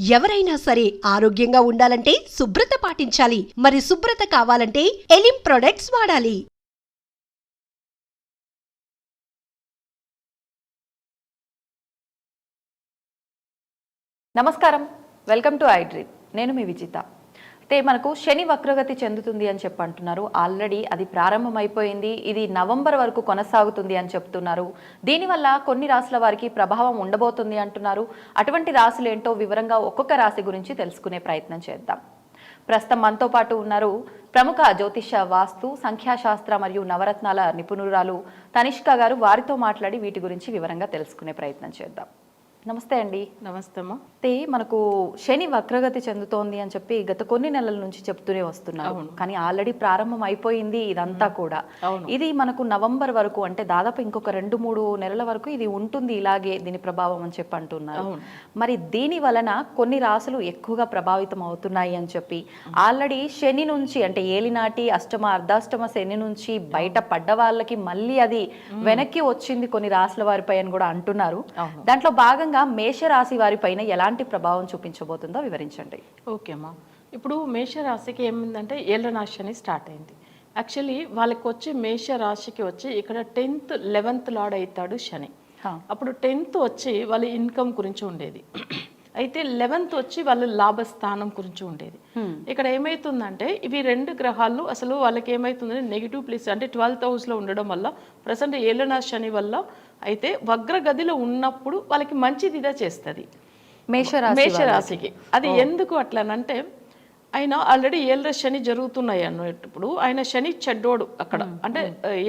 ఎవరైనా సరే ఆరోగ్యంగా ఉండాలంటే శుభ్రత పాటించాలి. మరి శుభ్రత కావాలంటే ఎలిం ప్రొడక్ట్స్ వాడాలి. నమస్కారం. Welcome to iDream. నేను మీ విజిత. అయితే మనకు శని వక్రగతి చెందుతుంది అని చెప్పి అంటున్నారు. ఆల్రెడీ అది ప్రారంభమైపోయింది. ఇది నవంబర్ వరకు కొనసాగుతుంది అని చెప్తున్నారు. దీనివల్ల కొన్ని రాశుల వారికి ప్రభావం ఉండబోతుంది అంటున్నారు. అటువంటి రాశులు ఏంటో వివరంగా ఒక్కొక్క రాశి గురించి తెలుసుకునే ప్రయత్నం చేద్దాం. ప్రస్తుతం మనతో పాటు ఉన్నారు ప్రముఖ జ్యోతిష వాస్తు సంఖ్యాశాస్త్ర మరియు నవరత్నాల నిపుణురాలు తనిష్క గారు. వారితో మాట్లాడి వీటి గురించి వివరంగా తెలుసుకునే ప్రయత్నం చేద్దాం. నమస్తే అండి. నమస్తే అమ్మా అయితే మనకు శని వక్రగతి చెందుతోంది అని చెప్పి గత కొన్ని నెలల నుంచి చెప్తూనే వస్తున్నారు. కానీ ఆల్రెడీ ప్రారంభం అయిపోయింది ఇదంతా కూడా. ఇది మనకు నవంబర్ వరకు అంటే దాదాపు ఇంకొక రెండు మూడు నెలల వరకు ఇది ఉంటుంది ఇలాగే దీని ప్రభావం అని చెప్పి అంటున్నారు. మరి దీని వలన కొన్ని రాసులు ఎక్కువగా ప్రభావితం అవుతున్నాయి అని చెప్పి ఆల్రెడీ శని నుంచి అంటే ఏలినాటి అష్టమ అర్ధాష్టమ శని నుంచి బయట పడ్డ వాళ్ళకి మళ్ళీ అది వెనక్కి వచ్చింది కొన్ని రాసుల వారిపై అని కూడా అంటున్నారు. దాంట్లో భాగంగా మేషరాశి వారిపైన ఎలాంటి ప్రభావం చూపించబోతుందో వివరించండి. ఓకే అమ్మా. ఇప్పుడు మేషరాశికి ఏమైందంటే ఏళ్ళనాశి అని స్టార్ట్ అయింది. యాక్చువల్లీ వాళ్ళకి వచ్చి మేషరాశికి వచ్చి ఇక్కడ టెన్త్ లెవెన్త్ లాడ్ అవుతాడు శని. అప్పుడు టెన్త్ వచ్చి వాళ్ళ ఇన్కమ్ గురించి ఉండేది. అయితే లెవెన్త్ వచ్చి వాళ్ళ లాభస్థానం గురించి ఉండేది. ఇక్కడ ఏమైతుందంటే ఇవి రెండు గ్రహాలు అసలు వాళ్ళకి ఏమైతుందంటే నెగిటివ్ ప్లేస్ అంటే ట్వెల్త్ హౌస్లో ఉండడం వల్ల ప్రజెంట్ ఏళ్ళనా శని వల్ల అయితే వగ్రగదిలో ఉన్నప్పుడు వాళ్ళకి మంచిది ఇదే చేస్తుంది? మేషరాశి మేషరాశికి. అది ఎందుకు అట్లానంటే ఆయన ఆల్రెడీ ఏళ్ళ శని జరుగుతున్నాయి అన్నప్పుడు ఆయన శని చెడ్డోడు అక్కడ. అంటే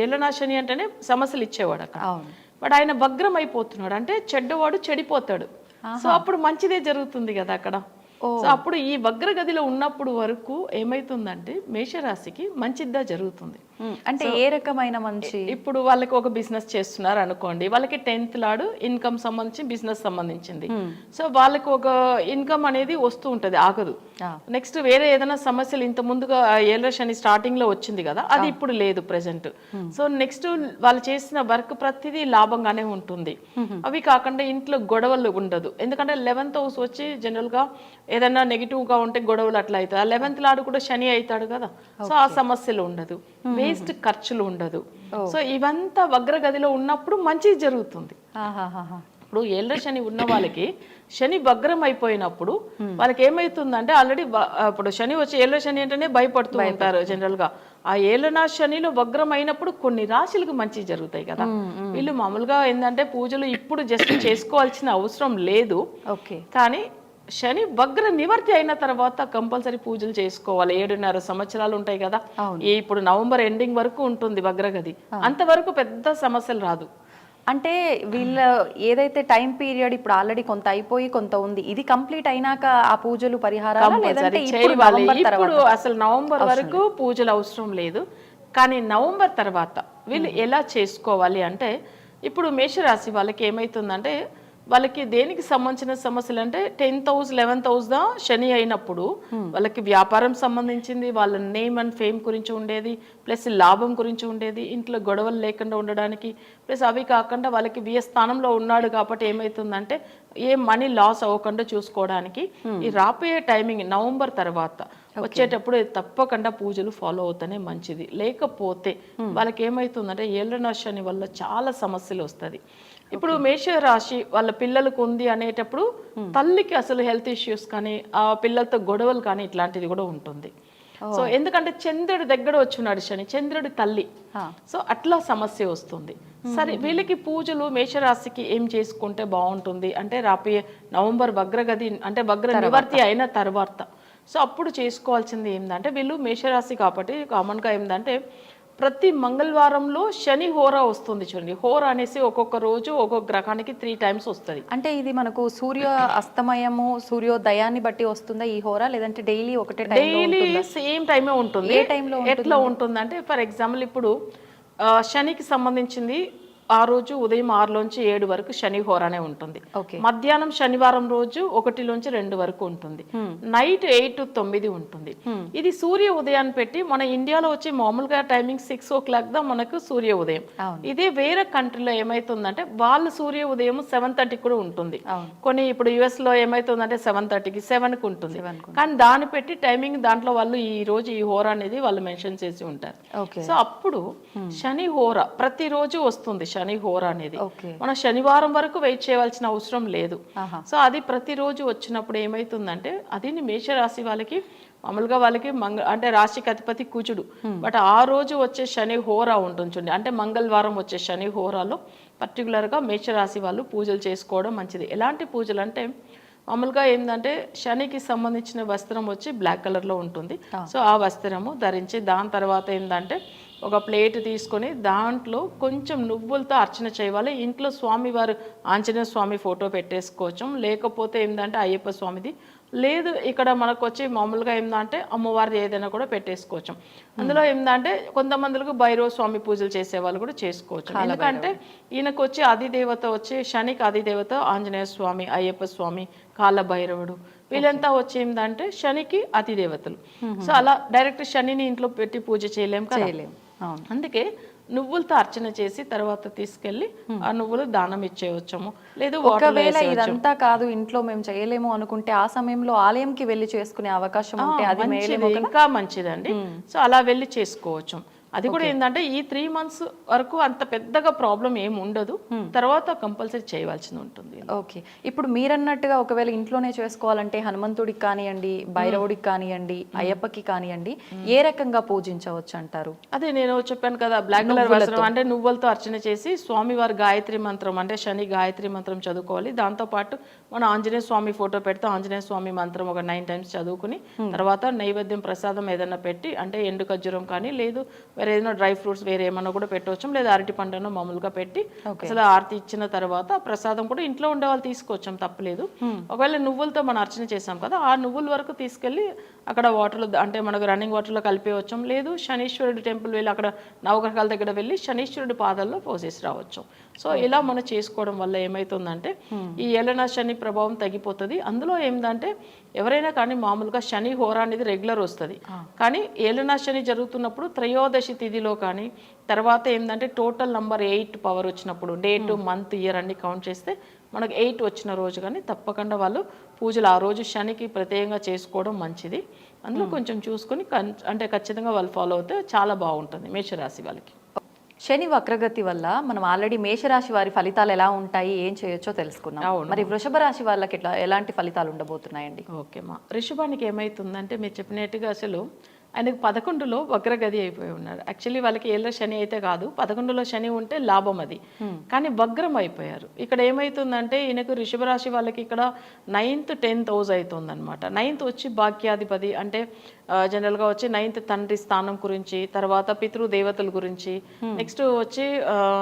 ఏళ్ళనా శని అంటేనే సమస్యలు ఇచ్చేవాడు అక్కడ. బట్ ఆయన భగ్రం అయిపోతున్నాడు అంటే చెడ్డవాడు చెడిపోతాడు. సో అప్పుడు మంచిదే జరుగుతుంది కదా అక్కడ. సో అప్పుడు ఈ వగ్రగదిలో ఉన్నప్పుడు వరకు ఏమైతుందంటే మేషరాశికి మంచిదా జరుగుతుంది. అంటే ఏ రకమైన మంచి? ఇప్పుడు వాళ్ళకి ఒక బిజినెస్ చేస్తున్నారు అనుకోండి వాళ్ళకి టెన్త్ లాడు ఇన్కమ్ సంబంధించి బిజినెస్ సంబంధించింది. సో వాళ్ళకి ఒక ఇన్కమ్ అనేది వస్తూ ఉంటది ఆగదు. నెక్స్ట్ వేరే ఏదైనా సమస్యలు ఇంత ముందుగా ఏళ్ళ శని స్టార్టింగ్లో వచ్చింది కదా అది ఇప్పుడు లేదు ప్రెసెంట్ సో నెక్స్ట్ వాళ్ళు చేసిన వర్క్ ప్రతిదీ లాభంగానే ఉంటుంది. అవి కాకుండా ఇంట్లో గొడవలు ఉండదు. ఎందుకంటే లెవెన్త్ హౌస్ వచ్చి జనరల్గా ఏదైనా నెగిటివ్గా ఉంటే గొడవలు అట్లా అవుతాయి. ఆ లెవెన్త్ లాడు కూడా శని అవుతాడు కదా. సో ఆ సమస్యలు ఉండదు. వేస్ట్ ఖర్చులు ఉండదు. సో ఇవంతా వగ్రగదిలో ఉన్నప్పుడు మంచి జరుగుతుంది. ఇప్పుడు ఏళ్ళ శని ఉన్న వాళ్ళకి శని వగ్రం అయిపోయినప్పుడు వాళ్ళకి ఏమైతుందంటే ఆల్రెడీ ఇప్పుడు శని వచ్చి ఏళ్ళ శని అంటేనే భయపడుతూ ఉంటారు జనరల్గా. ఆ ఏళ్ళనా శనిలో వగ్రం అయినప్పుడు కొన్ని రాశులకు మంచి జరుగుతాయి కదా. వీళ్ళు మామూలుగా ఏంటంటే పూజలు ఇప్పుడు జస్ట్ చేసుకోవాల్సిన అవసరం లేదు. ఓకే. కానీ శని వగ్ర నివర్తి అయిన తర్వాత కంపల్సరీ పూజలు చేసుకోవాలి. ఏడున్నర సంవత్సరాలు ఉంటాయి కదా. ఇప్పుడు నవంబర్ ఎండింగ్ వరకు ఉంటుంది వగ్రగది. అంతవరకు పెద్ద సమస్యలు రాదు. అంటే వీళ్ళ ఏదైతే టైం పీరియడ్ ఇప్పుడు ఆల్రెడీ కొంత అయిపోయి కొంత ఉంది. ఇది కంప్లీట్ అయినాక ఆ పూజలు పరిహారాలు ఇప్పుడు అసలు నవంబర్ వరకు పూజలు అవసరం లేదు. కానీ నవంబర్ తర్వాత వీళ్ళు ఎలా చేసుకోవాలి అంటే ఇప్పుడు మేషరాశి వాళ్ళకి ఏమైతుందంటే వాళ్ళకి దేనికి సంబంధించిన సమస్యలు అంటే టెన్త్ హౌస్ లెవెన్త్ హౌస్ దా శని అయినప్పుడు వాళ్ళకి వ్యాపారం సంబంధించింది వాళ్ళ నేమ్ అండ్ ఫేమ్ గురించి ఉండేది ప్లస్ లాభం గురించి ఉండేది ఇంట్లో గొడవలు లేకుండా ఉండడానికి ప్లస్ అవి కాకుండా వాళ్ళకి వ్యయ స్థానంలో ఉన్నాడు కాబట్టి ఏమైతుందంటే ఏ మనీ లాస్ అవ్వకుండా చూసుకోవడానికి ఈ రాబోయే టైమింగ్ నవంబర్ తర్వాత వచ్చేటప్పుడు తప్పకుండా పూజలు ఫాలో అవుతానే మంచిది. లేకపోతే వాళ్ళకి ఏమైతుందంటే ఏళ్ళ నర్షని వల్ల చాలా సమస్యలు వస్తుంది. ఇప్పుడు మేష రాశి వాళ్ళ పిల్లలకు ఉంది అనేటప్పుడు తల్లికి అసలు హెల్త్ ఇష్యూస్ కానీ ఆ పిల్లలతో గొడవలు కానీ ఇట్లాంటిది కూడా ఉంటుంది. సో ఎందుకంటే చంద్రుడి దగ్గర వచ్చున్నాడు శని చంద్రుడి తల్లి. సో అట్లా సమస్య వస్తుంది. సరే వీళ్ళకి పూజలు మేషరాశికి ఏం చేసుకుంటే బాగుంటుంది? అంటే రాబోయే నవంబర్ వగ్రగది అంటే వగ్ర నివర్తి అయిన తర్వాత. సో అప్పుడు చేసుకోవాల్సింది ఏంటంటే వీళ్ళు మేషరాశి కాబట్టి కామన్గా ఏంటంటే ప్రతి మంగళవారంలో శని హోర వస్తుంది చూడండి. హోర అనేసి ఒక్కొక్క రోజు ఒక్కొక్క గ్రహానికి త్రీ టైమ్స్ వస్తుంది. అంటే ఇది మనకు సూర్య అస్తమయము సూర్యోదయాన్ని బట్టి వస్తుందా ఈ హోరా? లేదంటే డైలీ ఒకటే డైలీ సేమ్ టైమే ఉంటుంది? ఏ టైంలో ఎట్లా ఉంటుంది అంటే ఫర్ ఎగ్జాంపుల్ ఇప్పుడు శనికి సంబంధించింది ఆ రోజు ఉదయం ఆరులోంచి ఏడు వరకు శని హోరానే ఉంటుంది. మధ్యాహ్నం శనివారం రోజు ఒకటిలోంచి రెండు వరకు ఉంటుంది. నైట్ ఎయిట్ టు తొమ్మిది ఉంటుంది. ఇది సూర్య ఉదయాన్ని పెట్టి మన ఇండియాలో వచ్చి మామూలుగా టైమింగ్ సిక్స్ ఓ క్లాక్ దా మనకు సూర్య ఉదయం. ఇదే వేరే కంట్రీలో ఏమైతుందంటే వాళ్ళ సూర్య ఉదయం సెవెన్ థర్టీకి కూడా ఉంటుంది. కొన్ని ఇప్పుడు యుఎస్లో ఏమైతుందంటే సెవెన్ థర్టీకి సెవెన్కి ఉంటుంది. కానీ దాన్ని పెట్టి టైమింగ్ దాంట్లో వాళ్ళు ఈ రోజు ఈ హోరా అనేది వాళ్ళు మెన్షన్ చేసి ఉంటారు. సో అప్పుడు శని హోర ప్రతిరోజు వస్తుంది. శని హోర అనేది. మన శనివారం వరకు వెయిట్ చేయవలసిన అవసరం లేదు. సో అది ప్రతిరోజు వచ్చినప్పుడు ఏమైతుందంటే అది మేషరాశి వాళ్ళకి మామూలుగా వాళ్ళకి మంగ అంటే రాశికి అధిపతి కుజుడు. బట్ ఆ రోజు వచ్చే శని హోరా ఉంటుంది చూడండి. అంటే మంగళవారం వచ్చే శని హోరాలో పర్టికులర్గా మేషరాశి వాళ్ళు పూజలు చేసుకోవడం మంచిది. ఎలాంటి పూజలు అంటే మామూలుగా ఏంటంటే శనికి సంబంధించిన వస్త్రం వచ్చి బ్లాక్ కలర్లో ఉంటుంది. సో ఆ వస్త్రము ధరించి దాని తర్వాత ఏంటంటే ఒక ప్లేట్ తీసుకొని దాంట్లో కొంచెం నువ్వులతో అర్చన చేయాలి. ఇంట్లో స్వామివారు ఆంజనేయ స్వామి ఫోటో పెట్టేసుకోవచ్చు. లేకపోతే ఏంటంటే అయ్యప్ప స్వామిది. లేదు ఇక్కడ మనకు వచ్చి మామూలుగా ఏంటంటే అమ్మవారిది ఏదైనా కూడా పెట్టేసుకోవచ్చు. అందులో ఏంటంటే కొంతమందికి భైరవ స్వామి పూజలు చేసే వాళ్ళు కూడా చేసుకోవచ్చు. ఎందుకంటే ఈయనకు వచ్చి అధిదేవత వచ్చి శనికి అధిదేవత ఆంజనేయ స్వామి అయ్యప్ప స్వామి కాలభైరవుడు. వీళ్ళంతా వచ్చి ఏంటంటే శనికి అతిదేవతలు. సో అలా డైరెక్ట్ శనిని ఇంట్లో పెట్టి పూజ చేయలేం కదా? అందుకే నువ్వులతో అర్చన చేసి తర్వాత తీసుకెళ్ళి ఆ నువ్వులు దానం ఇచ్చేయవచ్చము లేదు ఒకవేళ ఇదంతా కాదు ఇంట్లో మేము చేయలేము అనుకుంటే ఆ సమయంలో ఆలయంకి వెళ్ళి చేసుకునే అవకాశం ఉంటే అది ఇంకా మంచిదండి. సో అలా వెళ్ళి చేసుకోవచ్చు అది కూడా ఏంటంటే ఈ త్రీ మంత్స్ వరకు అంత పెద్దగా ప్రాబ్లం ఏమి ఉండదు. తర్వాత కంపల్సరీ చేయవలసి ఉంటుంది. ఓకే ఇప్పుడు మీరన్నట్టుగా ఒకవేళ ఇంట్లోనే చేసుకోవాలంటే హనుమంతుడికి కానివ్వండి భైరవుడికి కానివ్వండి అయ్యప్పకి కానివ్వండి ఏ రకంగా పూజించవచ్చు అంటారు? అదే నేను చెప్పాను కదా బ్లాక్ కలర్ వస్త్రం అంటే నువ్వులతో అర్చన చేసి స్వామివారి గాయత్రి మంత్రం అంటే శని గాయత్రి మంత్రం చదువుకోవాలి. దాంతో పాటు మన ఆంజనేయ స్వామి ఫోటో పెడితే ఆంజనేయ స్వామి మంత్రం ఒక నైన్ టైమ్స్ చదువుకుని తర్వాత నైవేద్యం ప్రసాదం ఏదైనా పెట్టి అంటే ఎండు ఖర్జూరం కానీ లేదు వేరే ఏదైనా డ్రై ఫ్రూట్స్ వేరే ఏమన్నా కూడా పెట్టవచ్చు లేదా అరటి పండును మామూలుగా పెట్టి అసలు ఆరతి ఇచ్చిన తర్వాత ప్రసాదం కూడా ఇంట్లో ఉండే వాళ్ళు తీసుకోవచ్చాం తప్పలేదు. ఒకవేళ నువ్వులతో మనం అర్చన చేసాం కదా ఆ నువ్వుల వరకు తీసుకెళ్ళి అక్కడ వాటర్లో అంటే మనకు రన్నింగ్ వాటర్లో కలిపేయవచ్చాం లేదు శనీశ్వరుడి టెంపుల్ వెళ్ళి అక్కడ నవగ్రహాల దగ్గర వెళ్ళి శనీశ్వరుడి పాదాల్లో పోసేసి రావచ్చు. సో ఇలా మనం చేసుకోవడం వల్ల ఏమవుతుందంటే ఈ ఏలన శని ప్రభావం తగ్గిపోతుంది. అందులో ఏంటంటే ఎవరైనా కానీ మామూలుగా శని హోరా అనేది రెగ్యులర్ వస్తుంది. కానీ ఏలన శని జరుగుతున్నప్పుడు త్రయోదశి తిథిలో కానీ తర్వాత ఏంటంటే టోటల్ నంబర్ ఎయిట్ పవర్ వచ్చినప్పుడు డేట్ మంత్ ఇయర్ అన్ని కౌంట్ చేస్తే మనకు ఎయిట్ వచ్చిన రోజు కానీ తప్పకుండా వాళ్ళు పూజలు ఆ రోజు శనికి ప్రత్యేకంగా చేసుకోవడం మంచిది. అందులో కొంచెం చూసుకొని కన్- అంటే ఖచ్చితంగా వాళ్ళు ఫాలో అవుతే చాలా బాగుంటుంది మేషరాశి వాళ్ళకి. శని వక్రగతి వల్ల మనం ఆల్రెడీ మేషరాశి వారి ఫలితాలు ఎలా ఉంటాయి ఏం చేయొచ్చో తెలుసుకున్నాం. మరి వృషభ రాశి వాళ్ళకి ఎట్లా ఎలాంటి ఫలితాలు ఉండబోతున్నాయండి? ఓకే మా రిషభానికి ఏమవుతుందంటే మీరు చెప్పినట్టుగా అసలు ఆయనకు పదకొండులో వక్రగతి అయిపోయి ఉన్నాడు యాక్చువల్లీ వాళ్ళకి ఏళ్ళ శని అయితే కాదు పదకొండులో శని ఉంటే లాభం అది. కానీ వగ్రం అయిపోయారు. ఇక్కడ ఏమవుతుందంటే ఈయనకు రాశి వాళ్ళకి ఇక్కడ నైన్త్ టెన్త్ హౌస్ అవుతుంది అనమాట నైన్త్ వచ్చి భాగ్యాధిపతి అంటే ఆ, general గా వచ్చి నైన్త్ తండ్రి స్థానం గురించి తర్వాత పితృ దేవతల గురించి నెక్స్ట్ వచ్చి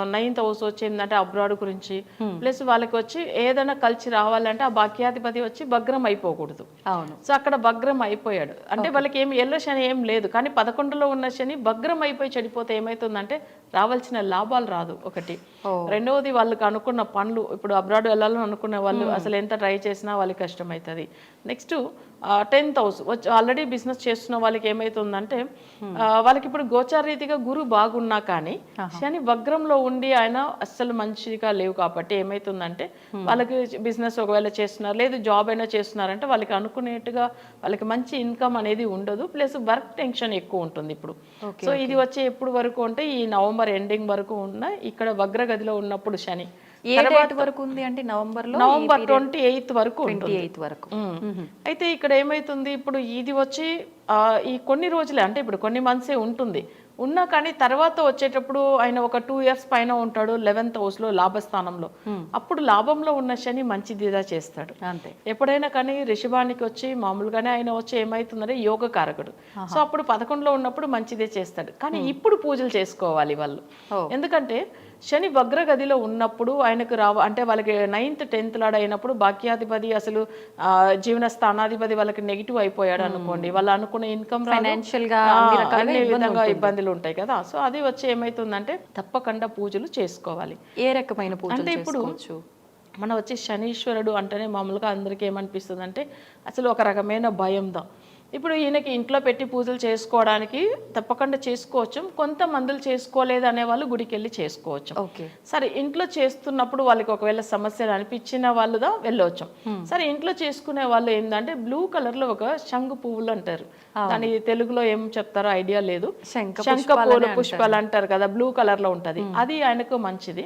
నైన్త్ హౌస్ వచ్చి ఏంటంటే అబ్రాడ్ గురించి. ప్లస్ వాళ్ళకి వచ్చి ఏదైనా కలిసి రావాలంటే ఆ భాగ్యాధిపతి వచ్చి భగ్రం అయిపోకూడదు. అవును. సో అక్కడ భగ్రం అయిపోయాడు. అంటే వాళ్ళకి ఏం ఎల్లో శని ఏం లేదు. కానీ పదకొండులో ఉన్న శని భగ్రం అయిపోయి చెడిపోతే ఏమవుతుందంటే రావాల్సిన లాభాలు రాదు ఒకటి. రెండవది వాళ్ళకి అనుకున్న పనులు ఇప్పుడు అబ్రాడ్ వెళ్ళాలని అనుకున్న వాళ్ళు అసలు ఎంత ట్రై చేసినా వాళ్ళకి కష్టం అవుతుంది నెక్స్ట్ హౌస్ వచ్చి ఆల్రెడీ బిజినెస్ చేస్తున్న వాళ్ళకి ఏమవుతుందంటే ఆ, వాళ్ళకి ఇప్పుడు గోచార రీతిగా గురు బాగున్నా కానీ శని వగ్రంలో ఉండి ఆయన అస్సలు మంచిగా లేవు కాబట్టి ఏమవుతుందంటే వాళ్ళకి బిజినెస్ ఒకవేళ చేస్తున్నారు లేదు జాబ్ అయినా చేస్తున్నారంటే వాళ్ళకి అనుకునేట్టుగా వాళ్ళకి మంచి ఇన్కమ్ అనేది ఉండదు ప్లస్ వర్క్ టెన్షన్ ఎక్కువ ఉంటుంది ఇప్పుడు. సో ఇది వచ్చే ఎప్పుడు వరకు అంటే ఈ నవంబర్ ఎండింగ్ వరకు ఉన్న ఇక్కడ వగ్రగదిలో ఉన్నప్పుడు శని. ఏ డేట్ వరకు ఉంది అంటే నవంబర్లో నవంబర్ ట్వంటీ ఎయిత్ వరకు ట్వంటీ ఎయిత్ వరకు. అయితే ఇక్కడ ఏమైతుంది? ఇప్పుడు ఇది వచ్చి ఆ, ఈ కొన్ని రోజులే అంటే ఇప్పుడు కొన్ని మంత్సే ఉంటుంది. ఉన్నా కానీ తర్వాత వచ్చేటప్పుడు ఆయన ఒక టూ ఇయర్స్ పైన ఉంటాడు లెవెన్త్ హౌస్లో లాభస్థానంలో. అప్పుడు లాభంలో ఉన్న శని మంచిదిగా చేస్తాడు. అంతే. ఎప్పుడైనా కానీ రిషభానికి వచ్చి మామూలుగానే ఆయన వచ్చి ఏమైతుందంటే యోగ కారకుడు. సో అప్పుడు పదకొండులో ఉన్నప్పుడు మంచిదే చేస్తాడు. కానీ ఇప్పుడు పూజలు చేసుకోవాలి వాళ్ళు. ఎందుకంటే శని వగ్రగదిలో ఉన్నప్పుడు ఆయనకు రావ అంటే వాళ్ళకి నైన్త్ టెన్త్ లాడ్ అయినప్పుడు భాగ్యాధిపతి అసలు ఆ, జీవన స్థానాధిపతి వాళ్ళకి నెగిటివ్ అయిపోయాడు అనుకోండి. వాళ్ళు అనుకున్న ఇన్కమ్ Financial గా అన్ని విధంగా. ఇబ్బందులు ఉంటాయి కదా. సో అది వచ్చి ఏమైతుందంటే తప్పకుండా పూజలు చేసుకోవాలి. ఏ రకమైన పూజలు అంటే ఇప్పుడు మనం వచ్చి శనీశ్వరుడు అంటేనే మామూలుగా అందరికీ ఏమనిపిస్తుంది అంటే అసలు ఒక రకమైన భయంతో ఇప్పుడు ఈయనకి ఇంట్లో పెట్టి పూజలు చేసుకోవడానికి తప్పకుండా చేసుకోవచ్చు. కొంతమందులు చేసుకోలేదు అనే వాళ్ళు గుడికి వెళ్ళి చేసుకోవచ్చు సరే ఇంట్లో చేస్తున్నప్పుడు వాళ్ళకి ఒకవేళ సమస్యలు అనిపించిన వాళ్ళుదా వెళ్ళవచ్చు సరే ఇంట్లో చేసుకునే వాళ్ళు ఏంటంటే బ్లూ కలర్లో ఒక శంగు పువ్వులు అంటారు. దాని తెలుగులో ఏం చెప్తారో ఐడియా లేదు. శంఖ శంఖ పూల పుష్పాలు అంటారు కదా బ్లూ కలర్లో ఉంటది అది ఆయనకు మంచిది.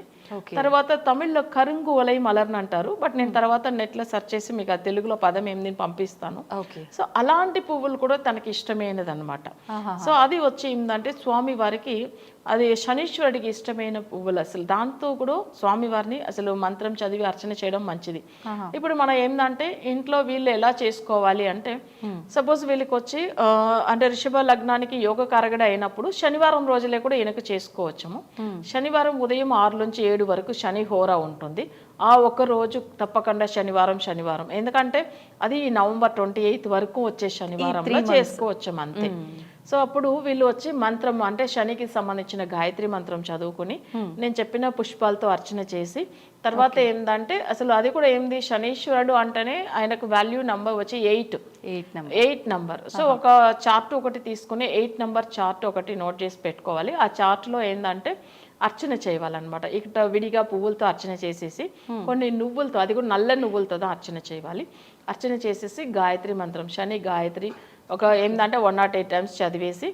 తర్వాత తమిళ్ళో కరుంగు వలై మలర్ని అంటారు. బట్ నేను తర్వాత నెట్లో సెర్చ్ చేసి మీకు ఆ తెలుగులో పదం ఏం నేను పంపిస్తాను. సో అలాంటి పువ్వులు కూడా తనకి ఇష్టమైనది అనమాట సో అది వచ్చి ఏంటంటే స్వామి వారికి అది శనీశ్వరుడికి ఇష్టమైన పువ్వులు అసలు. దాంతో కూడా స్వామి వారిని అసలు మంత్రం చదివి అర్చన చేయడం మంచిది. ఇప్పుడు మనం ఏంటంటే ఇంట్లో వీళ్ళు ఎలా చేసుకోవాలి అంటే సపోజ్ వీళ్ళకి వచ్చి అంటే రిషభ లగ్నానికి యోగ కారగడ అయినప్పుడు శనివారం రోజులే కూడా ఈయనకు చేసుకోవచ్చము. శనివారం ఉదయం ఆరు నుంచి ఏడు వరకు శని హోరా ఉంటుంది. ఆ ఒక్క రోజు తప్పకుండా శనివారం శనివారం. ఎందుకంటే అది నవంబర్ ట్వంటీ ఎయిత్ వరకు వచ్చే శనివారంలో చేసుకోవచ్చు అంతే. సో అప్పుడు వీళ్ళు వచ్చి మంత్రం అంటే శనికి సంబంధించిన గాయత్రి మంత్రం చదువుకుని నేను చెప్పిన పుష్పాలతో అర్చన చేసి తర్వాత ఏంటంటే అసలు అది కూడా ఏంది? శనీశ్వరుడు అంటేనే ఆయనకు వాల్యూ నంబర్ వచ్చి eight eight number eight number so ఒక చార్ట్ ఒకటి తీసుకుని ఎయిట్ నంబర్ చార్ట్ ఒకటి నోట్ చేసి పెట్టుకోవాలి. ఆ చార్ట్లో ఏంటంటే అర్చన చేయాలన్నమాట. ఇక్కడ విడిగా పువ్వులతో అర్చన చేసేసి కొన్ని నువ్వులతో అది కూడా నల్ల నువ్వులతో అర్చన చేయాలి. అర్చన చేసేసి గాయత్రి మంత్రం శని గాయత్రి ఒక ఏంటంటే వన్ నాట్ ఎయిట్ టైమ్స్ చదివేసి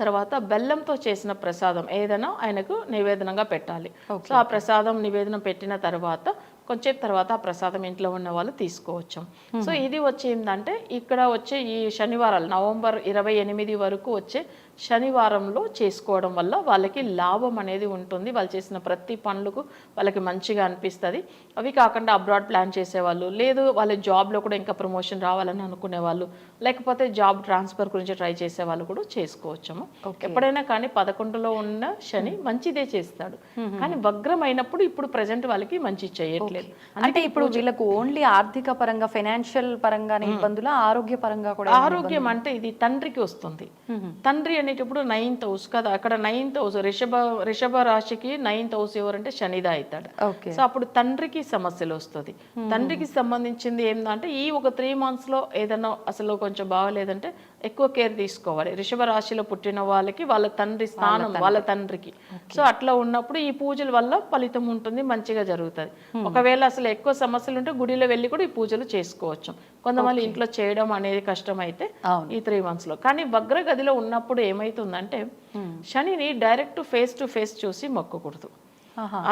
తర్వాత బెల్లంతో చేసిన ప్రసాదం ఏదైనా ఆయనకు నివేదనగా పెట్టాలి. సో ఆ ప్రసాదం నివేదన పెట్టిన తర్వాత కొంచెం తర్వాత ఆ ప్రసాదం ఇంట్లో ఉన్న వాళ్ళు తీసుకోవచ్చు. సో ఇది వచ్చి ఏంటంటే ఇక్కడ వచ్చే ఈ శనివారాలు నవంబర్ ఇరవై ఎనిమిది వరకు వచ్చే శనివారంలో చేసుకోవడం వల్ల వాళ్ళకి లాభం అనేది ఉంటుంది. వాళ్ళు చేసిన ప్రతి పనులకు వాళ్ళకి మంచిగా అనిపిస్తుంది. అవి కాకుండా అబ్రాడ్ ప్లాన్ చేసేవాళ్ళు లేదు వాళ్ళ జాబ్లో కూడా ఇంకా ప్రమోషన్ రావాలని అనుకునే వాళ్ళు లేకపోతే జాబ్ ట్రాన్స్ఫర్ గురించి ట్రై చేసే వాళ్ళు కూడా చేసుకోవచ్చము. ఎప్పుడైనా కానీ పదకొండులో ఉన్న శని మంచిదే చేస్తాడు. కానీ వగ్రం అయినప్పుడు ఇప్పుడు ప్రజెంట్ వాళ్ళకి మంచి చేయట్లేదు. అంటే ఇప్పుడు వీళ్ళకు ఓన్లీ ఆర్థిక పరంగా ఫైనాన్షియల్ పరంగానే ఇబ్బందులు ఆరోగ్య పరంగా కూడా ఆరోగ్యం అంటే ఇది తండ్రికి వస్తుంది. తండ్రి అనేటప్పుడు నైన్త్ హౌస్ కదా అక్కడ నైన్త్ హౌస్ రిషభ రిషభ రాశికి నైన్త్ హౌస్ ఎవరంటే శనిదా అవుతాడు. ఓకే. సో అప్పుడు తండ్రికి సమస్యలు వస్తుంది. తండ్రికి సంబంధించింది ఏంటంటే ఈ ఒక త్రీ మంత్స్లో ఏదైనా అసలు కొంచెం బాగలేదంటే ఎక్కువ కేర్ తీసుకోవాలి. రిషభ రాశిలో పుట్టిన వాళ్ళకి వాళ్ళ తండ్రి స్థానం వాళ్ళ తండ్రికి. సో అట్లా ఉన్నప్పుడు ఈ పూజల వల్ల ఫలితం ఉంటుంది మంచిగా జరుగుతుంది. ఒకవేళ అసలు ఎక్కువ సమస్యలు ఉంటే గుడిలో వెళ్ళి కూడా ఈ పూజలు చేసుకోవచ్చు. కొంతమంది ఇంట్లో చేయడం అనేది కష్టం అయితే. ఈ త్రీ మంత్స్లో. కానీ వగ్ర గదిలో ఉన్నప్పుడు ఏమైతుందంటే శనిని డైరెక్ట్ ఫేస్ టు ఫేస్ చూసి మొక్కకూడదు.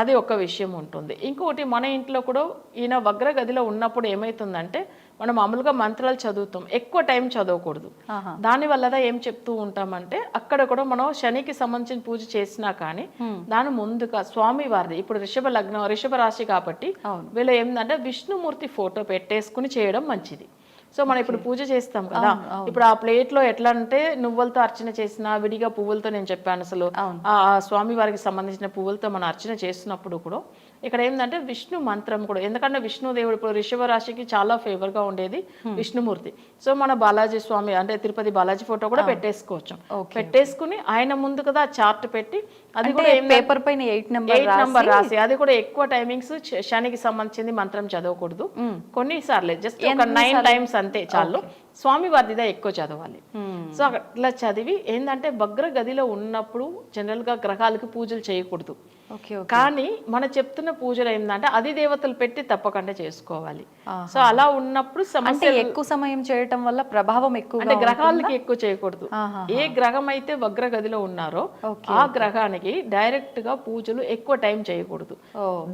అది ఒక విషయం ఉంటుంది. ఇంకొకటి మన ఇంట్లో కూడా ఈయన వగ్ర గదిలో ఉన్నప్పుడు ఏమైతుందంటే మనం మామూలుగా మంత్రాలు చదువుతాం. ఎక్కువ టైం చదవకూడదు. దాని వల్ల ఏం చెప్తూ ఉంటామంటే అక్కడ కూడా మనం శనికి సంబంధించిన పూజ చేసినా కానీ దాని ముందుగా స్వామి వారిది ఇప్పుడు రిషభ లగ్నం రిషభ రాశి కాబట్టి. వీళ్ళు ఏంటంటే విష్ణుమూర్తి ఫోటో పెట్టేసుకుని చేయడం మంచిది. సో మనం ఇప్పుడు పూజ చేస్తాం కదా ఇప్పుడు ఆ ప్లేట్లో ఎట్లా అంటే నువ్వులతో అర్చన చేసిన విడిగా పువ్వులతో నేను చెప్పాను అసలు. ఆ స్వామి వారికి సంబంధించిన పువ్వులతో మనం అర్చన చేస్తున్నప్పుడు కూడా ఇక్కడ ఏంటంటే విష్ణు మంత్రం కూడా. ఎందుకంటే విష్ణుదేవుడు ఇప్పుడు రిషభ రాశికి చాలా ఫేవర్గా ఉండేది విష్ణుమూర్తి. సో మన బాలాజీ స్వామి అంటే తిరుపతి బాలాజీ ఫోటో కూడా పెట్టేసుకోవచ్చు. పెట్టేసుకుని ఆయన ముందు కదా చార్ట్ పెట్టి అది కూడా పేపర్ పైన ఎయిట్ నెంబర్ ఎయిట్ నంబర్ రాసి అది కూడా ఎక్కువ టైమింగ్స్ శనికి సంబంధించింది మంత్రం చదవకూడదు. కొన్నిసార్లు జస్ట్ ఒక నైన్ టైమ్స్ అంతే చాలు. స్వామి వారిదిదా ఎక్కువ చదవాలి. సో అట్లా చదివి ఏంటంటే భగ్ర గదిలో ఉన్నప్పుడు జనరల్గా గ్రహాలకి పూజలు చేయకూడదు. కానీ మన చెప్తున్న పూజలు ఏంటంటే అది దేవతలు పెట్టి తప్పకుండా చేసుకోవాలి. సో అలా ఉన్నప్పుడు సమస్య ఎక్కువ సమయం చేయటం వల్ల ప్రభావం ఎక్కువ అంటే గ్రహాలకి ఎక్కువ చేయకూడదు. ఏ గ్రహం అయితే వగ్ర గదిలో ఉన్నారో ఆ గ్రహానికి డైరెక్ట్గా పూజలు ఎక్కువ టైం చేయకూడదు.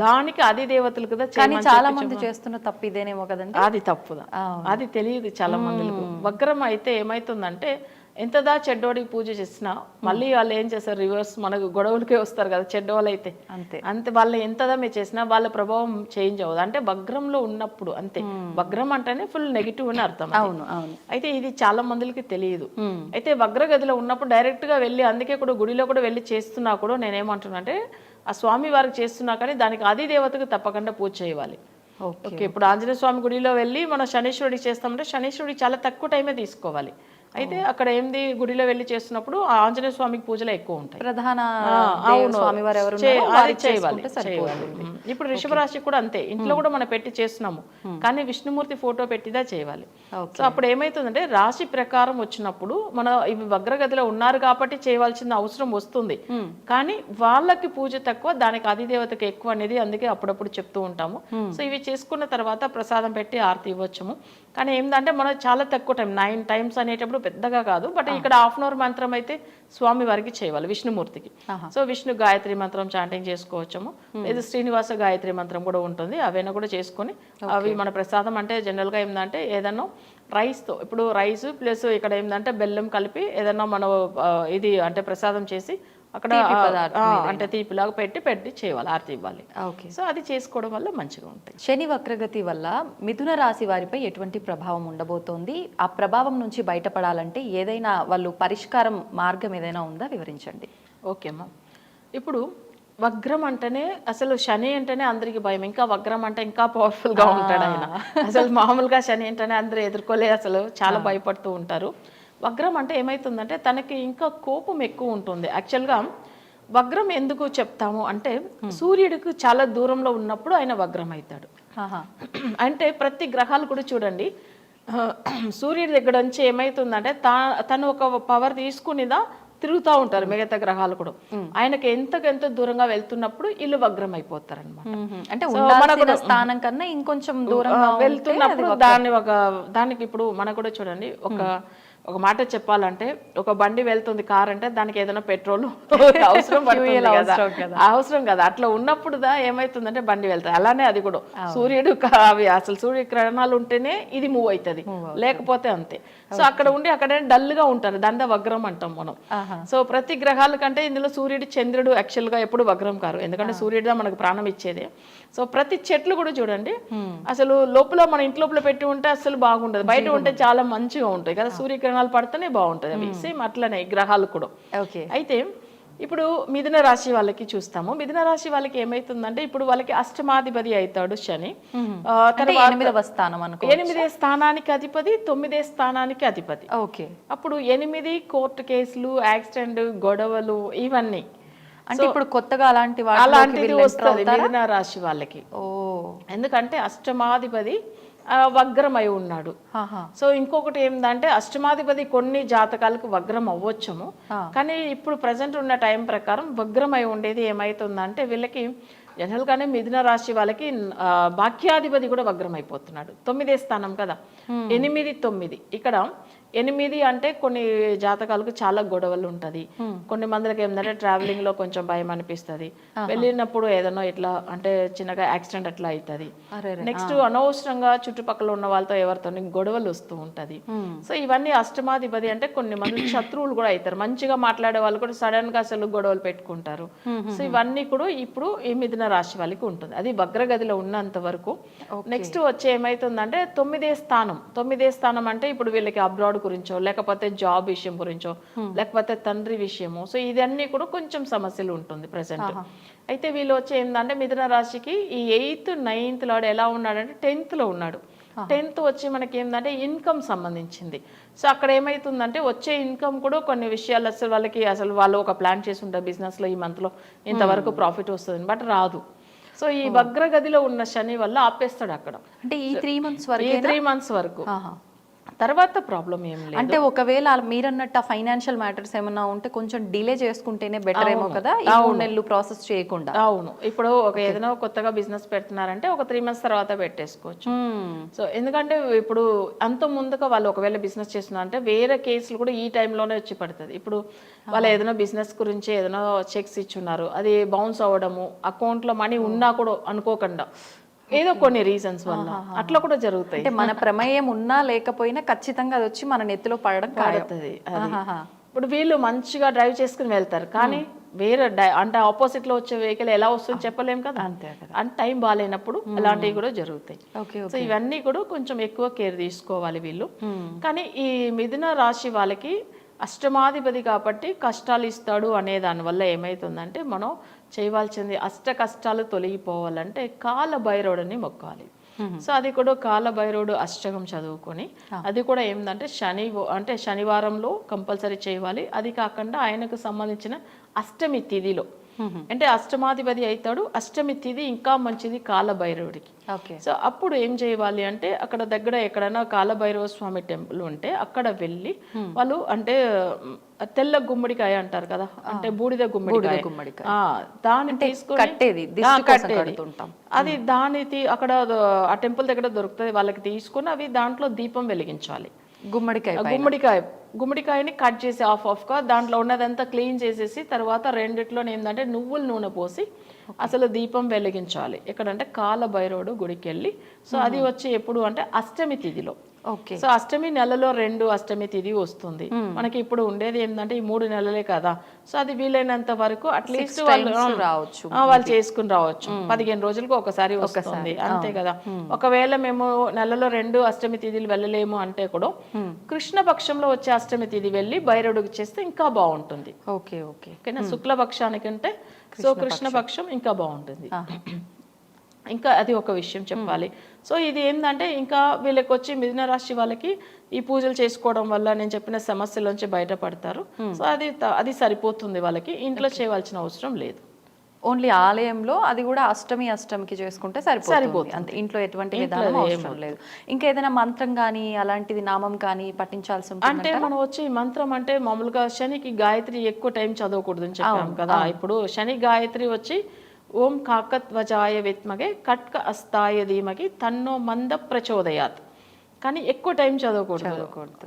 దానికి అది దేవతలు కదా కానీ చాలా మంది చేస్తున్న తప్పు ఇదేనేమో కదండి? అది తప్పుదా? అది తెలియదు చాలా మందికి వగ్రం అయితే ఏమైతుందంటే ఎంతదా చెడ్డోడికి పూజ చేసినా మళ్ళీ వాళ్ళు ఏం చేస్తారు? రివర్స్ మనకు గొడవలకే వస్తారు కదా చెడ్డోళ్ళు అయితే అంతే. అంతే వాళ్ళు ఎంతదా మీరు చేసినా వాళ్ళ ప్రభావం చేంజ్ అవ్వదు. అంటే వగ్రంలో ఉన్నప్పుడు అంతే. వగ్రం అంటేనే ఫుల్ నెగిటివ్ అని అర్థం. అవును అవును. అయితే ఇది చాలా మందికి తెలియదు. అయితే వగ్రగదిలో ఉన్నప్పుడు డైరెక్ట్గా వెళ్ళి అందుకే కూడా గుడిలో కూడా వెళ్ళి చేస్తున్నా కూడా నేనేమంటున్నా అంటే ఆ స్వామి వారికి చేస్తున్నా కానీ దానికి ఆది దేవతకు తప్పకుండా పూజ చేయాలి. ఓకే. ఓకే ఇప్పుడు ఆంజనేయ స్వామి గుడిలో వెళ్ళి మనం శనీశ్వరుడికి చేస్తామంటే శనీశ్వరుడికి చాలా తక్కువ టైమే తీసుకోవాలి. అయితే అక్కడ ఏంది గుడిలో వెళ్ళి చేస్తున్నప్పుడు ఆ ఆంజనేయ స్వామికి పూజలు ఎక్కువ ఉంటాయి. ప్రధాన. ఇప్పుడు వృషభ రాశి కూడా అంతే. ఇంట్లో కూడా మనం పెట్టి చేస్తున్నాము. కానీ విష్ణుమూర్తి ఫోటో పెట్టిదా చేయాలి. సో అప్పుడు ఏమైతుందంటే రాశి ప్రకారం వచ్చినప్పుడు మన ఇవి వగ్రగతిలో ఉన్నారు కాబట్టి చేయవలసిన అవసరం వస్తుంది. కానీ వాళ్ళకి పూజ తక్కువ దానికి అధిదేవతకి ఎక్కువ అనేది అందుకే అప్పుడప్పుడు చెప్తూ ఉంటాము. సో ఇవి చేసుకున్న తర్వాత ప్రసాదం పెట్టి ఆరతి ఇవ్వచ్చుము. కానీ ఏంటంటే మనం చాలా తక్కువ టైం నైన్ టైమ్స్ అనేటప్పుడు పెద్దగా కాదు బట్ ఇక్కడ హాఫ్ అన్ అవర్ మంత్రం అయితే స్వామి వారికి చేయాలి విష్ణుమూర్తికి. సో విష్ణు గాయత్రి మంత్రం చాంటింగ్ చేసుకోవచ్చము. ఇది శ్రీనివాస గాయత్రి మంత్రం కూడా ఉంటుంది అవైనా కూడా చేసుకొని అవి మన ప్రసాదం అంటే జనరల్గా ఏంటంటే ఏదన్నా రైస్తో ఇప్పుడు రైస్ ప్లస్ ఇక్కడ ఏంటంటే బెల్లం కలిపి ఏదన్నా మనం ఇది అంటే ప్రసాదం చేసి అక్కడ అంటే తీపిలాగా పెట్టి పెట్టి చేయాలి ఆరతి ఇవ్వాలి. ఓకే. సో అది చేసుకోవడం వల్ల మంచిగా ఉంటాయి. శని వక్రగతి వల్ల మిథున రాశి వారిపై ఎటువంటి ప్రభావం ఉండబోతోంది? ఆ ప్రభావం నుంచి బయటపడాలంటే ఏదైనా వాళ్ళు పరిష్కారం మార్గం ఏదైనా ఉందా? వివరించండి. ఓకే అమ్మా. ఇప్పుడు వగ్రం అంటేనే అసలు శని అంటేనే అందరికి భయం. ఇంకా వగ్రం అంటే ఇంకా పవర్ఫుల్గా ఉంటాడు ఆయన. అసలు మామూలుగా శని అంటేనే అందరూ ఎదుర్కోలే అసలు చాలా భయపడుతూ ఉంటారు. వగ్రం అంటే ఏమైతుందంటే తనకి ఇంకా కోపం ఎక్కువ ఉంటుంది. యాక్చువల్గా వగ్రం ఎందుకు చెప్తాము అంటే సూర్యుడికి చాలా దూరంలో ఉన్నప్పుడు ఆయన వగ్రం అవుతాడు. అంటే ప్రతి గ్రహాలు కూడా చూడండి సూర్యుడి దగ్గర నుంచి ఏమైతుందంటే తా తను ఒక పవర్ తీసుకునిదా తిరుగుతూ ఉంటారు మిగతా గ్రహాలు కూడా. ఆయనకి ఎంతకెంత దూరంగా వెళ్తున్నప్పుడు ఇల్లు వగ్రం అయిపోతారు అనమాట. అంటే స్థానం కన్నా ఇంకొంచెం దూరంగా వెళ్తున్నప్పుడు దాన్ని ఒక దానికి ఇప్పుడు మనకు కూడా చూడండి ఒక ఒక మాట చెప్పాలంటే ఒక బండి వెళ్తుంది కార్ అంటే దానికి ఏదైనా పెట్రోల్ అవసరం. అవసరం కదా. అట్లా ఉన్నప్పుడు దా ఏమైతుందంటే బండి వెళ్తాయి అలానే అది కూడా. సూర్యుడు అవి అసలు సూర్య కిరణాలు ఉంటేనే ఇది మూవ్ అవుతుంది. లేకపోతే అంతే. సో అక్కడ ఉండి అక్కడే డల్గా ఉంటారు. దాని వగ్రం అంటాం మనం. సో ప్రతి గ్రహాల కంటే ఇందులో సూర్యుడు చంద్రుడు యాక్చువల్గా ఎప్పుడు వగ్రం కారు. ఎందుకంటే సూర్యుడిదా మనకు ప్రాణం ఇచ్చేదే. సో ప్రతి చెట్లు కూడా చూడండి. అసలు లోపల మన ఇంటి లోపల పెట్టి ఉంటే అసలు బాగుండదు. బయట ఉంటే చాలా మంచిగా ఉంటాయి కదా. సూర్యకిరణాలు పడితేనే బాగుంటుంది అవి. సేమ్ అట్లనే గ్రహాలు కూడా. ఓకే. అయితే ఇప్పుడు మిథున రాశి వాళ్ళకి చూస్తాము. మిథున రాశి వాళ్ళకి ఏమైతుందంటే ఇప్పుడు వాళ్ళకి అష్టమాధిపతి అవుతాడు శని. ఎనిమిదవ స్థానం అనుకో ఎనిమిదే స్థానానికి అధిపతి తొమ్మిదే స్థానానికి అధిపతి. ఓకే. అప్పుడు ఎనిమిది కోర్టు కేసులు యాక్సిడెంట్ గొడవలు ఇవన్నీ. అంటే ఇప్పుడు కొత్తగా అలాంటి అలాంటిది వస్తుంది? మిథున రాశి వాళ్ళకి. ఓ. ఎందుకంటే అష్టమాధిపతి వగ్రమై ఉన్నాడు. సో ఇంకొకటి ఏంటంటే అష్టమాధిపతి కొన్ని జాతకాలకు వగ్రం అవ్వచ్చుము. కానీ ఇప్పుడు ప్రజెంట్ ఉన్న టైం ప్రకారం వగ్రమై ఉండేది ఏమైతుందంటే వీళ్ళకి జనరల్గానే మిథున రాశి వాళ్ళకి ఆ, భాగ్యాధిపతి కూడా వగ్రం అయిపోతున్నాడు తొమ్మిదే స్థానం కదా. ఎనిమిది తొమ్మిది. ఇక్కడ ఎనిమిది అంటే కొన్ని జాతకాలకు చాలా గొడవలు ఉంటది. కొన్ని మందికి ఏంటంటే ట్రావెలింగ్లో కొంచెం భయం అనిపిస్తది. వెళ్ళినప్పుడు ఏదైనా ఇట్లా అంటే చిన్నగా యాక్సిడెంట్ అట్లా అవుతుంది. నెక్స్ట్ అనవసరంగా చుట్టుపక్కల ఉన్న వాళ్ళతో ఎవరితో గొడవలు వస్తూ ఉంటది. సో ఇవన్నీ అష్టమాధిపతి అంటే కొన్ని మంది శత్రువులు కూడా అవుతారు. మంచిగా మాట్లాడే వాళ్ళు కూడా సడన్గా అసలు గొడవలు పెట్టుకుంటారు. సో ఇవన్నీ కూడా ఇప్పుడు ఈ మిథున రాశి వాళ్ళకి ఉంటుంది. అది వగ్రగదిలో ఉన్నంత వరకు. నెక్స్ట్ వచ్చే ఏమైతుందంటే తొమ్మిదే స్థానం. తొమ్మిదే స్థానం అంటే ఇప్పుడు వీళ్ళకి అబ్రాడ్ గురించో లేకపోతే జాబ్ విషయం గురించో లేకపోతే తండ్రి విషయము. సో ఇదన్నీ కూడా కొంచెం సమస్యలు ఉంటుంది ప్రజెంట్ అయితే వీళ్ళు వచ్చే ఏంటంటే మిథున రాశికి ఈ ఎయిత్ నైన్త్ లాడు ఎలా ఉన్నాడంటే టెన్త్లో ఉన్నాడు. టెన్త్ వచ్చి మనకి ఏంటంటే ఇన్కమ్ సంబంధించింది. సో అక్కడ ఏమైతుందంటే వచ్చే ఇన్కమ్ కూడా కొన్ని విషయాలు అసలు వాళ్ళకి అసలు వాళ్ళు ఒక ప్లాన్ చేసి ఉంటారు business లో ఈ month లో. ఇంతవరకు ప్రాఫిట్ వస్తుంది బట్ రాదు. సో ఈ వగ్రగదిలో ఉన్న శని వల్ల ఆపేస్తాడు అక్కడ. అంటే ఈ త్రీ మంత్స్ ఈ వరకు త్రీ మంత్స్ వరకు. తర్వాత ప్రాబ్లం ఏం లేదు. అంటే ఒకవేళ మీరన్నట్టు ఫైనాన్షియల్ మ్యాటర్స్ ఏమన్నా ఉంటే కొంచెం డిలే చేసుకుంటేనే బెటర్ ఏమో కదా? ఈ మూడు నెలలు ప్రాసెస్ చేయకుండా. అవును. ఇప్పుడు ఒక ఏదైనా కొత్తగా బిజినెస్ పెడుతున్నారంటే ఒక త్రీ మంత్స్ తర్వాత పెట్టేసుకోవచ్చు. సో ఎందుకంటే ఇప్పుడు అంత ముందుగా వాళ్ళు ఒకవేళ బిజినెస్ చేస్తున్నారంటే వేరే కేసులు కూడా ఈ టైంలోనే వచ్చి పడుతుంది. ఇప్పుడు వాళ్ళు ఏదైనా బిజినెస్ గురించి ఏదైనా చెక్స్ ఇచ్చున్నారు. అది బౌన్స్ అవ్వడము అకౌంట్లో మనీ ఉన్నా కూడా అనుకోకుండా. ఏదో కొన్ని రీజన్స్ వల్ల. అట్లా కూడా జరుగుతాయి. అంటే మన ప్రమేయం ఉన్నా లేకపోయినా ఖచ్చితంగా అది వచ్చి మన నెత్తిలో పడడం పడుతుంది ఆహాహా. ఇప్పుడు వీళ్ళు మంచిగా డ్రైవ్ చేసుకుని వెళ్తారు కానీ వేరే అంటే ఆపోజిట్లో వచ్చే వెహికల్ ఎలా వస్తుందో చెప్పలేం కదా? అంతే కదా అండ్ టైం బాగాలేనప్పుడు ఇలాంటివి కూడా జరుగుతాయి. ఓకే సో ఇవన్నీ కూడా కొంచెం ఎక్కువ కేర్ తీసుకోవాలి వీళ్ళు. కానీ ఈ మిథున రాశి వాళ్ళకి అష్టమాధిపతి కాబట్టి కష్టాలు ఇస్తాడు అనే దానివల్ల ఏమవుతుందంటే మనం చేయవలసింది అష్ట కష్టాలు తొలగిపోవాలంటే కాల భైరవుడిని మొక్కాలి సో అది కూడా కాల భైరవుడు అష్టకం చదువుకొని అది కూడా ఏంటంటే శని అంటే శనివారంలో కంపల్సరీ చేయాలి. అది కాకుండా ఆయనకు సంబంధించిన అష్టమి తిథిలో అంటే అష్టమాధిపతి అవుతాడు. అష్టమి తిథి ఇంకా మంచిది కాల భైరవుడికి ఓకే సో అప్పుడు ఏం చేయాలి అంటే అక్కడ దగ్గర ఎక్కడైనా కాలభైరవ స్వామి టెంపుల్ ఉంటే అక్కడ వెళ్ళి వాళ్ళు అంటే తెల్ల గుమ్మడికాయ అంటారు కదా? అంటే బూడిద గుమ్మడికాయ. దాన్ని తీసుకొని కట్టేది. అది దాన్ని తీ- అక్కడ ఆ టెంపుల్ దగ్గర దొరుకుతుంది. వాళ్ళకి తీసుకొని అవి దాంట్లో దీపం వెలిగించాలి. గుమ్మడికాయ గుమ్మడికాయ గుమ్మడికాయని కట్ చేసి ఆఫ్ ఆఫ్గా దాంట్లో ఉన్నదంతా క్లీన్ చేసేసి తర్వాత రెండిట్లో ఏంటంటే నువ్వుల నూనె పోసి అసలు దీపం వెలిగించాలి. ఎక్కడంటే కాల భైరవుడు గుడికి వెళ్ళి సో అది వచ్చి ఎప్పుడు అంటే అష్టమి తిథిలో. సో అష్టమి నెలలో రెండు అష్టమి తిథి వస్తుంది. మనకి ఇప్పుడు ఉండేది ఏంటంటే ఈ మూడు నెలలే కదా. సో అది వీలైనంత వరకు అట్లీస్ట్ వాళ్ళు రావచ్చు. వాళ్ళు చేసుకుని రావచ్చు. పదిహేను రోజులకు ఒకసారి వస్తుంది. అంతే కదా. ఒకవేళ మేము నెలలో రెండు అష్టమి తిథిలు వెళ్ళలేము అంటే కూడా కృష్ణ పక్షంలో వచ్చే అష్టమి తిథి వెళ్ళి భైరవుడికి చేస్తే ఇంకా బాగుంటుంది. Okay okay. ఓకేనా? శుక్లపక్షానికంటే సో కృష్ణపక్షం ఇంకా బాగుంటుంది. ఇంకా అది ఒక విషయం చెప్పాలి. సో ఇది ఏంటంటే ఇంకా వీళ్ళకి వచ్చి మిథున రాశి వాళ్ళకి ఈ పూజలు చేసుకోవడం వల్ల నేను చెప్పిన సమస్యల నుంచి బయటపడతారు. సో అది అది సరిపోతుంది వాళ్ళకి. ఇంట్లో చేయవలసిన అవసరం లేదు. ఓన్లీ ఆలయంలో అది కూడా అష్టమి అష్టమికి చేసుకుంటే సరిపోతుంది. అంతే. ఇంట్లో ఎటువంటి విధానం అవసరం లేదు. ఇంకా ఏదైనా మంత్రం కానీ అలాంటిది నామం కానీ పఠించాల్సి ఉంటుంది అంటే మనం వచ్చి మంత్రం అంటే మామూలుగా శనికి గాయత్రి ఎక్కువ టైం చదవకూడదు అని చెప్పాం కదా. ఇప్పుడు శని గాయత్రి వచ్చి ఓం కాకత్వజాయ విత్మగే కట్క అస్తాయ ధీమకి తన్నో మంద ప్రచోదయాత్. కానీ ఎక్కువ టైం చదవకూడదు.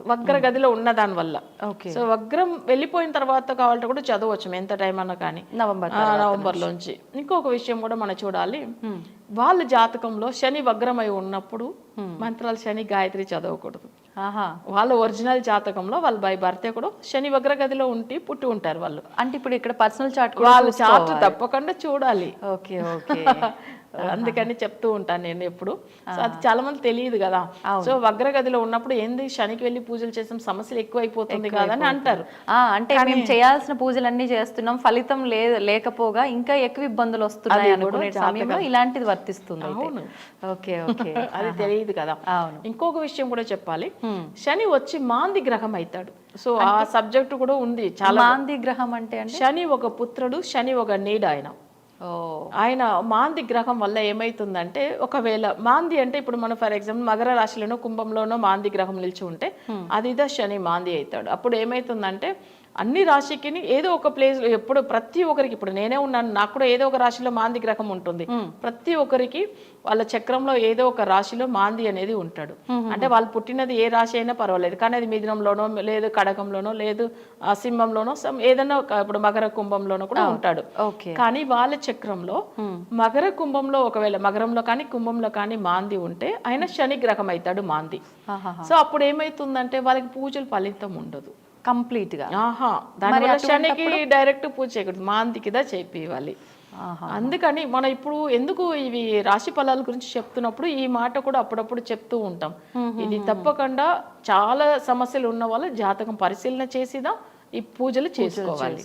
వగ్ర గదిలో ఉన్న దాని వల్ల. ఓకే. సో వగ్రం వెళ్ళిపోయిన తర్వాత కావాలంటే కూడా చదవచ్చు ఎంత టైం అన్నా కానీ. నవంబర్ ఆ, నవంబర్ లోంచి ఇంకొక విషయం కూడా మనం చూడాలి. వాళ్ళ జాతకంలో శని వగ్రమై ఉన్నప్పుడు మంత్రాలు శని గాయత్రి చదవకూడదు. ఆహా వాళ్ళ ఒరిజినల్ జాతకంలో వాళ్ళ బై భర్తే కూడా శని వగ్ర గదిలో ఉండి పుట్టి ఉంటారు వాళ్ళు. అంటే ఇప్పుడు ఇక్కడ పర్సనల్ చార్ట్ వాళ్ళ చార్ట్ తప్పకుండా చూడాలి. Okay okay. అందుకని చెప్తూ ఉంటాను నేను ఎప్పుడు. సో అది చాలా మంది తెలియదు కదా. సో వగ్ర గదిలో ఉన్నప్పుడు ఏంది శనికి వెళ్ళి పూజలు చేసాం సమస్యలు ఎక్కువ అయిపోతుంది కదా అని అంటారు. ఆ, అంటే మేము చేయాల్సిన పూజలన్నీ చేస్తున్నాం. ఫలితం లేకపోగా ఇంకా ఎక్కువ ఇబ్బందులు వస్తున్నాయి అనుకునే సమయంలో ఇలాంటిది వర్తిస్తుంది అయితే. Okay okay. అది తెలియదు కదా. అవును. ఇంకొక విషయం కూడా చెప్పాలి. శని వచ్చి మాంది గ్రహం అవుతాడు. సో ఆ సబ్జెక్ట్ కూడా ఉంది చాలా మాంది గ్రహం అంటే శని ఒక పుత్రుడు శని ఒక నీడ ఆయన ఆయన మాంది గ్రహం వల్ల ఏమైతుందంటే ఒకవేళ మాంది అంటే ఇప్పుడు మనం ఫర్ ఎగ్జాంపుల్ మకర రాశిలోనో కుంభంలోనో మాంది గ్రహం నిలిచి ఉంటే అదిదా శని మాంది అవుతాడు. అప్పుడు ఏమైతుందంటే అన్ని రాశికి ఏదో ఒక ప్లేస్ ఎప్పుడు ప్రతి ఒక్కరికి ఇప్పుడు నేనే ఉన్నాను నాకు కూడా ఏదో ఒక రాశిలో మాంది గ్రహం ఉంటుంది. ప్రతి ఒక్కరికి వాళ్ళ చక్రంలో ఏదో ఒక రాశిలో మాంది అనేది ఉంటాడు. అంటే వాళ్ళు పుట్టినది ఏ రాశి అయినా పర్వాలేదు కానీ అది మిథునంలోనో లేదు కడకంలోనో లేదు సింహంలోనో ఏదైనా ఇప్పుడు మకర కుంభంలోనో కూడా ఉంటాడు. ఓకే. కానీ వాళ్ళ చక్రంలో మకర కుంభంలో ఒకవేళ మకరంలో కానీ కుంభంలో కానీ మాంది ఉంటే ఆయన శని గ్రహం అవుతాడు మాంది. సో అప్పుడు ఏమైతుందంటే వాళ్ళకి పూజలు ఫలితం ఉండదు. కంప్లీట్గా ఆహా దానివల్ల శనికి డైరెక్ట్ పూజ చేయకూడదు మాందికిదా చేపివ్వాలి ఆహా. అందుకని మనం ఇప్పుడు ఎందుకు ఇవి రాశి ఫలాల గురించి చెప్తున్నప్పుడు ఈ మాట కూడా అప్పుడప్పుడు చెప్తూ ఉంటాం. ఇది తప్పకుండా చాలా సమస్యలు ఉన్న వాళ్ళు జాతకం పరిశీలన చేసిదా. ఈ పూజలు చేసుకోవాలి.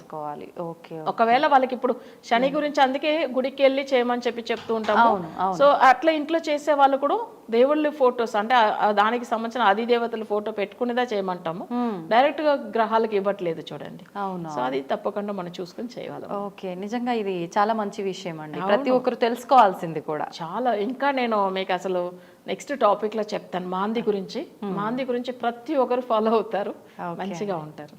ఒకవేళ వాళ్ళకి ఇప్పుడు శని గురించి అందుకే గుడికి వెళ్ళి చేయమని చెప్పి చెప్తూ ఉంటాము. సో అట్లా ఇంట్లో చేసే వాళ్ళు కూడా దేవుళ్ళ ఫొటోస్ అంటే దానికి సంబంధించిన అధి దేవతల ఫోటో పెట్టుకునేదా చేయమంటాము. డైరెక్ట్గా గ్రహాలకు ఇవ్వట్లేదు చూడండి. అవును సో అది తప్పకుండా మనం చూసుకుని చేయాలి. ఓకే నిజంగా ఇది చాలా మంచి విషయం అండి. ప్రతి ఒక్కరు తెలుసుకోవాల్సింది కూడా. చాలా ఇంకా నేను మీకు అసలు నెక్స్ట్ టాపిక్లో చెప్తాను. మాంది గురించి. మాంది గురించి ప్రతి ఒక్కరు ఫాలో అవుతారు. మంచిగా ఉంటారు.